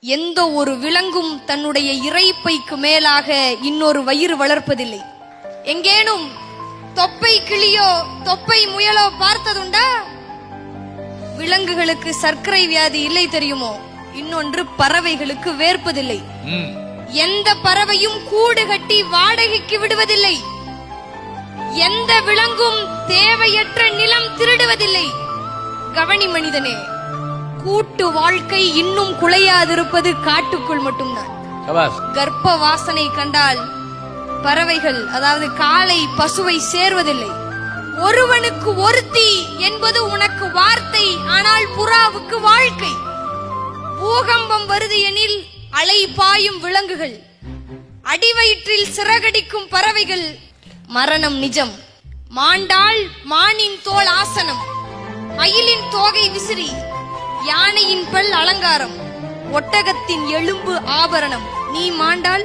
எந்த ஒரு விலங்கும் தன்னுடைய இறைப்பைக்கு மேலாக இன்னொரு வயிறு வளர்ப்பதில்லை. எங்கேனும் தொப்பை கிளியோ தொப்பை முயலோ பார்த்ததுண்டா? விலங்குகளுக்கு சர்க்கரை வியாதி இல்லை தெரியுமோ? இன்னொன்று பறவைகளுக்கு வேர்ப்பதில்லை. எந்த பறவையும் கூடு கட்டி வாடகைக்கு விடுவதில்லை. எந்த விலங்கும் தேவையற்ற நிலம் திருடுவதில்லை. கவனி மனிதனே கூட்டு வாழ்க்கை இன்னும் குலையாதிருப்பது காட்டுக்குள் மட்டும்தான். கர்ப்ப வாசனை கண்டால் பறவைகள் அதாவது காலை பசுவை சேர்வதில்லை. ஒருவனுக்கு ஒருத்தி என்பது உனக்கு வார்த்தை ஆனால் புறாவுக்கு வாழ்க்கை. பூகம்பம் வருது எனில் அலை பாயும் விலங்குகள். அடிவயிற்றில் சிறகடிக்கும் பறவைகள் மரணம் நிஜம். மாண்டாள் மானின் தோல் ஆசனம். மயிலின் தோகை விசிறி. யானையின் பல் அலங்காரம். ஒட்டகத்தின் எலும்பு ஆபரணம். நீ மாண்டால்